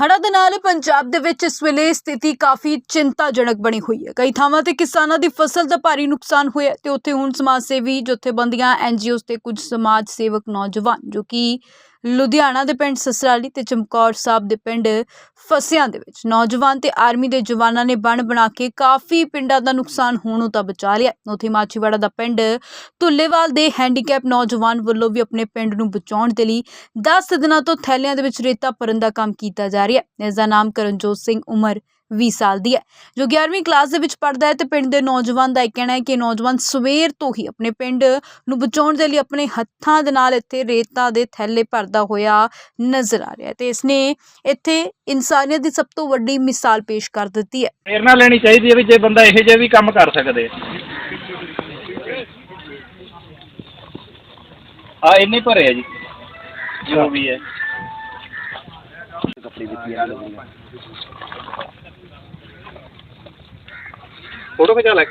ਹੜ੍ਹਾਂ ਦੇ ਨਾਲ ਪੰਜਾਬ ਦੇ ਵਿੱਚ ਇਸ ਵੇਲੇ ਸਥਿਤੀ ਕਾਫੀ ਚਿੰਤਾਜਨਕ ਬਣੀ ਹੋਈ ਹੈ। ਕਈ ਥਾਵਾਂ ਤੇ ਕਿਸਾਨਾਂ ਦੀ ਫਸਲ ਦਾ ਭਾਰੀ ਨੁਕਸਾਨ ਹੋਇਆ ਹੈ ਤੇ ਉੱਥੇ ਹੁਣ ਸਮਾਜ ਸੇਵੀ, ਜਥੇਬੰਦੀਆਂ ਐਨਜੀਓਜ਼ ਤੇ ਕੁਝ ਸਮਾਜ ਸੇਵਕ ਨੌਜਵਾਨ, ਜੋ ਕਿ ਲੁਧਿਆਣਾ ਦੇ ਪਿੰਡ ਸਸਰਾਲੀ ਤੇ ਚਮਕੌਰ ਸਾਹਿਬ ਦੇ ਪਿੰਡ ਫਸਿਆਂ ਦੇ ਵਿੱਚ। ਨੌਜਵਾਨ ਤੇ ਆਰਮੀ ਦੇ ਜਵਾਨਾਂ ਨੇ ਬਣ ਬਣਾ ਕੇ ਕਾਫੀ ਪਿੰਡਾਂ ਦਾ ਨੁਕਸਾਨ ਹੋਣੋਂ ਤਾਂ ਬਚਾ ਲਿਆ। ਉੱਥੇ ਮਾਚੀਵਾੜਾ ਦਾ ਪਿੰਡ ਧੁੱਲੇਵਾਲ ਦੇ ਹੈਂਡੀਕੈਪ ਨੌਜਵਾਨ ਵੱਲੋਂ ਵੀ ਆਪਣੇ ਪਿੰਡ ਨੂੰ ਬਚਾਉਣ ਦੇ ਲਈ 10 ਦਿਨਾਂ ਤੋਂ ਥੈਲਿਆਂ ਦੇ ਵਿੱਚ ਰੇਤਾ ਭਰਨ ਦਾ ਕੰਮ ਕੀਤਾ ਜਾ ਰਿਹਾ। ਹੈ ਇਸ ਦਾ ਨਾਮ ਕਰਨਜੋਤ ਸਿੰਘ ਉਮਰ 20 ਸਾਲ ਦੀ ਹੈ ਜੋ 11ਵੀਂ ਕਲਾਸ ਦੇ ਵਿੱਚ ਪੜ੍ਹਦਾ ਹੈ ਤੇ ਪਿੰਡ ਦੇ ਨੌਜਵਾਨ ਦਾ ਇਹ ਕਹਿਣਾ ਹੈ ਕਿ ਨੌਜਵਾਨ ਸਵੇਰ ਤੋਂ ਹੀ ਆਪਣੇ ਪਿੰਡ ਨੂੰ ਬਚਾਉਣ ਦੇ ਲਈ ਆਪਣੇ ਹੱਥਾਂ ਦੇ ਨਾਲ ਇੱਥੇ ਰੇਤਾ ਦੇ ਥੈਲੇ ਭਰਦਾ ਹੋਇਆ ਨਜ਼ਰ ਆ ਰਿਹਾ ਹੈ ਤੇ ਇਸਨੇ ਇੱਥੇ ਇਨਸਾਨੀਅਤ ਦੀ ਸਭ ਤੋਂ ਵੱਡੀ ਮਿਸਾਲ ਪੇਸ਼ ਕਰ ਦਿੱਤੀ ਹੈ। ਪ੍ਰੇਰਨਾ ਲੈਣੀ ਚਾਹੀਦੀ ਹੈ ਵੀ ਜੇ ਬੰਦਾ ਇਹੋ ਜਿਹੇ ਵੀ ਕੰਮ ਕਰ ਸਕਦੇ। ਆ ਇੰਨੇ ਭਰੇ ਆ ਜੀ ਜੋ ਵੀ ਹੈ। ਫੋਟੋ ਖਿਚਾ ਲੈ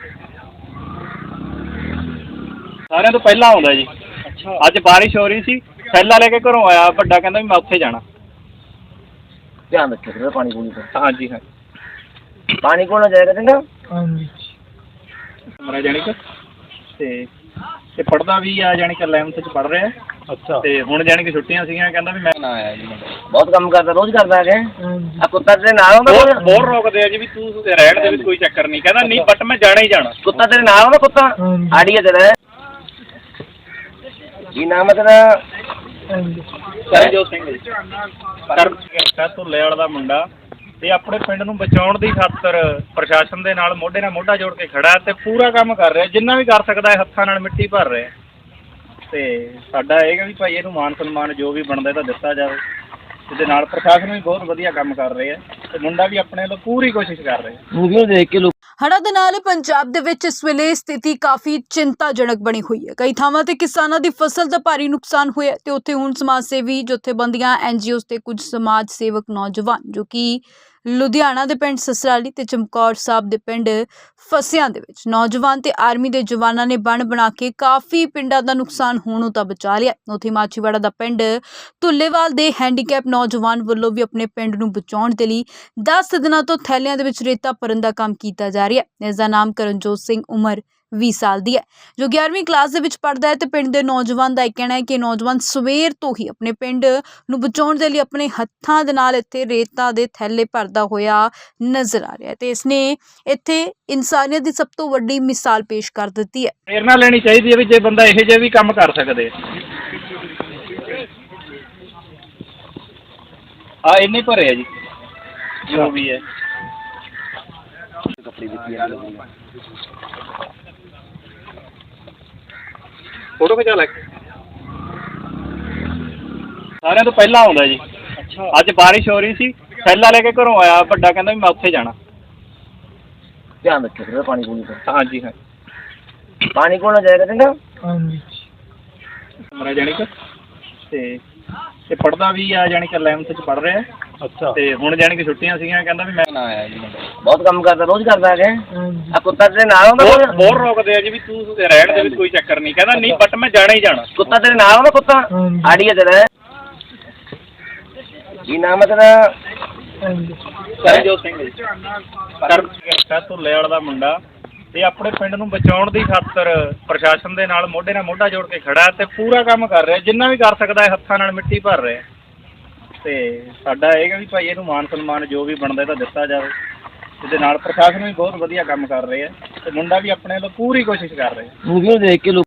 ਸਾਰਿਆਂ ਤੋਂ ਪਹਿਲਾਂ ਆਉਂਦਾ ਜੀ। ਅੱਜ ਬਾਰਿਸ਼ ਹੋ ਰਹੀ ਸੀ ਥੈਲਾ ਲੈ ਕੇ ਘਰੋਂ ਆਇਆ ਵੱਡਾ ਕਹਿੰਦਾ ਵੀ ਮੈਂ ਉੱਥੇ ਜਾਣਾ। ਧਿਆਨ ਰੱਖਿਓ ਥੋੜਾ ਪਾਣੀ ਪੂਣੀ ਦਾ। ਹਾਂਜੀ ਹਾਂ। ਪਾਣੀ ਕੋਲ ਨਾ ਜਾਏਗਾ ਚੰਗਾ? ਹਾਂਜੀ। ਮਰਾ ਜਾਣੀ ਕਿ? ਤੇ ਤੇ ਪੜਦਾ ਵੀ ਆ ਜਾਣੀ ਕਿ 11th ਚ ਪੜ ਰਿਹਾ। ਅੱਛਾ। ਤੇ ਹੁਣ ਜਾਣੀ ਕਿ ਛੁੱਟੀਆਂ ਸੀਗੀਆਂ ਕਹਿੰਦਾ ਵੀ ਮੈਂ ਨਾ ਆਇਆ ਜੀ ਬਹੁਤ ਕੰਮ ਕਰਦਾ ਰੋਜ਼ ਕਰਦਾ ਹੈ ਆ ਕੁੱਤਾ ਤੇਰੇ ਨਾਲ ਆਉਂਦਾ ਬਹੁਤ? ਬਹੁਤ ਰੋਕਦੇ ਆ ਜੀ ਵੀ ਤੂੰ ਰਹਿਣ ਦੇ ਵਿੱਚ ਕੋਈ ਚੱਕਰ ਨਹੀਂ। ਕਹਿੰਦਾ ਨਹੀਂ ਬਟ ਮੈਂ ਜਾਣਾ ਹੀ ਜਾਣਾ। ਕੁੱਤਾ ਤੇਰੇ ਨਾਲ ਆਉਂਦਾ ਕੁੱਤਾ? ਆੜੀ ਹੈ ਤੇਰਾ। ਕੀ ਨਾਮ ਹੈ ਤੇਰਾ? ਕਰਨਜੋਤ ਸਿੰਘ ਜੀ। ਕਰ ਗਿਆ ਧੁੱਲੇ ਵਾਲਾ ਦਾ ਮੁੰਡਾ। ਤੇ ਆਪਣੇ ਪਿੰਡ ਨੂੰ ਬਚਾਉਣ ਦੀ ਖਾਤਰ ਪ੍ਰਸ਼ਾਸਨ ਦੇ ਨਾਲ ਮੋਢੇ ਨਾਲ ਮੋਢਾ ਜੋੜ ਕੇ ਖੜਾ ਹੈ ਤੇ ਪੂਰਾ ਕੰਮ ਕਰ ਰਿਹਾ। ਜਿੰਨਾ ਵੀ ਕਰ ਸਕਦਾ ਹੈ ਹੱਥਾਂ ਨਾਲ ਮਿੱਟੀ ਭਰ ਰਿਹਾ। ਤੇ ਸਾਡਾ ਇਹ ਹੈ ਵੀ ਭਾਈ ਇਹਨੂੰ ਮਾਨ ਸਨਮਾਨ ਜੋ ਵੀ ਬਣਦਾ ਇਹਦਾ ਦਿੱਤਾ ਜਾਵੇ। ਇਹਦੇ ਨਾਲ ਪ੍ਰਸ਼ਾਸਨ ਵੀ ਬਹੁਤ ਵਧੀਆ ਕੰਮ ਕਰ ਰਿਹਾ ਹੈ ਤੇ ਮੁੰਡਾ ਵੀ ਆਪਣੇ ਵੱਲੋਂ ਪੂਰੀ ਕੋਸ਼ਿਸ਼ ਕਰ ਰਿਹਾ ਹੈ। ਮੂਵੀ ਨੂੰ ਦੇਖ ਕੇ ਲੋਕ ਹੜ੍ਹਾਂ ਦੇ ਨਾਲ ਪੰਜਾਬ ਦੇ ਵਿੱਚ ਇਸ ਵੇਲੇ ਸਥਿਤੀ ਕਾਫੀ ਚਿੰਤਾਜਨਕ ਬਣੀ ਹੋਈ ਹੈ। ਕਈ ਥਾਵਾਂ ਤੇ ਕਿਸਾਨਾਂ ਦੀ ਫਸਲ ਦਾ ਭਾਰੀ ਨੁਕਸਾਨ ਹੋਇਆ ਤੇ ਉੱਥੇ ਹੁਣ ਸਮਾਜ ਸੇਵੀ ਜਥੇਬੰਦੀਆਂ ਐਨਜੀਓਜ਼ ਤੇ ਕੁਝ ਸਮਾਜ ਸੇਵਕ ਨੌਜਵਾਨ ਜੋ ਕਿ ਲੁਧਿਆਣਾ ਦੇ ਪਿੰਡ ਸਸਰਾਲੀ ਤੇ ਚਮਕੌਰ ਸਾਹਿਬ ਦੇ ਪਿੰਡ ਫਸਿਆਂ ਦੇ ਵਿੱਚ। ਨੌਜਵਾਨ ਤੇ ਆਰਮੀ ਦੇ ਜਵਾਨਾਂ ਨੇ ਬਣ ਬਣਾ ਕੇ ਕਾਫੀ ਪਿੰਡਾਂ ਦਾ ਨੁਕਸਾਨ ਹੋਣੋਂ ਤਾਂ ਬਚਾ ਲਿਆ। ਉੱਥੇ ਮਾਚੀਵਾੜਾ ਦਾ ਪਿੰਡ ਧੁੱਲੇਵਾਲ ਦੇ ਹੈਂਡੀਕੈਪ ਨੌਜਵਾਨ ਵੱਲੋਂ ਵੀ ਆਪਣੇ ਪਿੰਡ ਨੂੰ ਬਚਾਉਣ ਦੇ ਲਈ 10 ਦਿਨਾਂ ਤੋਂ ਥੈਲਿਆਂ ਦੇ ਵਿੱਚ ਰੇਤਾ ਭਰਨ ਦਾ ਕੰਮ ਕੀਤਾ ਜਾ ਰਿਹਾ ਹੈ। ਇਸ ਦਾ ਨਾਮ ਕਰਨਜੋਤ ਸਿੰਘ ਉਮਰ 20 ਸਾਲ ਦੀ ਹੈ ਜੋ 11ਵੀਂ ਕਲਾਸ ਦੇ ਵਿੱਚ ਪੜ੍ਹਦਾ ਹੈ ਤੇ ਪਿੰਡ ਦੇ ਨੌਜਵਾਨ ਦਾ ਇਹ ਕਹਿਣਾ ਹੈ ਕਿ ਨੌਜਵਾਨ ਸਵੇਰ ਤੋਂ ਹੀ ਆਪਣੇ ਪਿੰਡ ਨੂੰ ਬਚਾਉਣ ਦੇ ਲਈ ਆਪਣੇ ਹੱਥਾਂ ਦੇ ਨਾਲ ਇੱਥੇ ਰੇਤਾ ਦੇ ਥੈਲੇ ਭਰਦਾ ਹੋਇਆ ਨਜ਼ਰ ਆ ਰਿਹਾ ਹੈ ਤੇ ਇਸਨੇ ਇੱਥੇ ਇਨਸਾਨੀਅਤ ਦੀ ਸਭ ਤੋਂ ਵੱਡੀ ਮਿਸਾਲ ਪੇਸ਼ ਕਰ ਦਿੱਤੀ ਹੈ। ਪ੍ਰੇਰਨਾ ਲੈਣੀ ਚਾਹੀਦੀ ਹੈ ਵੀ ਜੇ ਬੰਦਾ ਇਹੋ ਜਿਹੇ ਵੀ ਕੰਮ ਕਰ ਸਕਦੇ। ਆ ਇੰਨੇ ਭਰੇ ਆ ਜੀ ਜੋ ਵੀ ਹੈ। ਫੋਟੋ ਖਿਚਾ ਲੈ ਸਾਰਿਆਂ ਤੋਂ ਪਹਿਲਾਂ ਆਉਂਦਾ ਜੀ। ਅੱਛਾ। ਅੱਜ ਬਾਰਿਸ਼ ਹੋ ਰਹੀ ਸੀ ਥੈਲਾ ਲੈ ਕੇ ਘਰੋਂ ਆਇਆ ਵੱਡਾ ਕਹਿੰਦਾ ਵੀ ਮੈਂ ਉੱਥੇ ਜਾਣਾ। ਧਿਆਨ ਰੱਖਿਓ ਥੋੜਾ ਪਾਣੀ ਪੂਣੀ ਦਾ। ਹਾਂਜੀ ਹਾਂ। ਪਾਣੀ ਕੋਲ ਨਾ ਜਾਏਗਾ ਚੰਗਾ ਮਰਾ ਜਾਣੀ ਕਿ। ਤੇ ਤੇ ਪੜਦਾ ਵੀ ਆ ਜਾਣੀ ਕਿ 11th ਚ ਪੜ ਰਿਹਾ। ਹੈ। ਅੱਛਾ। ਤੇ ਹੁਣ ਜਾਣੀ ਕਿ ਛੁੱਟੀਆਂ ਸੀਗੀਆਂ ਕਹਿੰਦਾ ਵੀ ਮੈਂ ਨਾ ਆਇਆ ਜੀ ਬਹੁਤ ਕੰਮ ਕਰਦਾ ਰੋਜ਼ ਕਰਦਾ ਹੈ ਆ ਕੁੱਤਾ ਤੇਰੇ ਨਾਲ ਆਉਂਦਾ ਬਹੁਤ ਕੋਈ? ਬਹੁਤ ਰੋਕਦੇ ਆ ਜੀ ਵੀ ਤੂੰ ਰਹਿਣ ਦੇ ਵਿੱਚ ਕੋਈ ਚੱਕਰ ਨਹੀਂ। ਕਹਿੰਦਾ ਨਹੀਂ ਬਟ ਮੈਂ ਜਾਣਾ ਹੀ ਜਾਣਾ। ਕੁੱਤਾ ਤੇਰੇ ਨਾਲ ਆਉਂਦਾ ਕੁੱਤਾ? ਆੜੀ ਹੈ ਤੇਰਾ। ਕੀ ਨਾਮ ਹੈ ਤੇਰਾ? ਕਰਨਜੋਤ ਸਿੰਘ ਜੀ। ਕਰ ਗਿਆ ਧੁੱਲੇ ਵਾਲਾ ਦਾ ਮੁੰਡਾ। ਤੇ ਆਪਣੇ ਪਿੰਡ ਨੂੰ ਬਚਾਉਣ ਦੀ ਖਾਤਰ ਪ੍ਰਸ਼ਾਸਨ ਦੇ ਨਾਲ ਮੋਢੇ ਨਾਲ ਮੋਢਾ ਜੋੜ ਕੇ ਖੜਾ ਹੈ ਤੇ ਪੂਰਾ ਕੰਮ ਕਰ ਰਿਹਾ। ਜਿੰਨਾ ਵੀ ਕਰ ਸਕਦਾ ਹੈ ਹੱਥਾਂ ਨਾਲ ਮਿੱਟੀ ਭਰ ਰਿਹਾ ਤੇ ਸਾਡਾ ਇਹ ਹੈ ਵੀ ਭਾਈ ਇਹਨੂੰ ਮਾਨ ਸਨਮਾਨ ਜੋ ਵੀ ਬਣਦਾ ਇਹਦਾ ਦਿੱਤਾ ਜਾਵੇ। ਇਹਦੇ ਨਾਲ ਪ੍ਰਸ਼ਾਸਨ ਵੀ ਬਹੁਤ ਵਧੀਆ ਕੰਮ ਕਰ ਰਹੇ ਹੈ ਤੇ ਮੁੰਡਾ ਵੀ ਆਪਣੇ ਵੱਲੋਂ ਪੂਰੀ ਕੋਸ਼ਿਸ਼ ਕਰ ਰਿਹਾ ਮੂਵੀ ਨੂੰ ਦੇਖ ਕੇ ਲੋਕ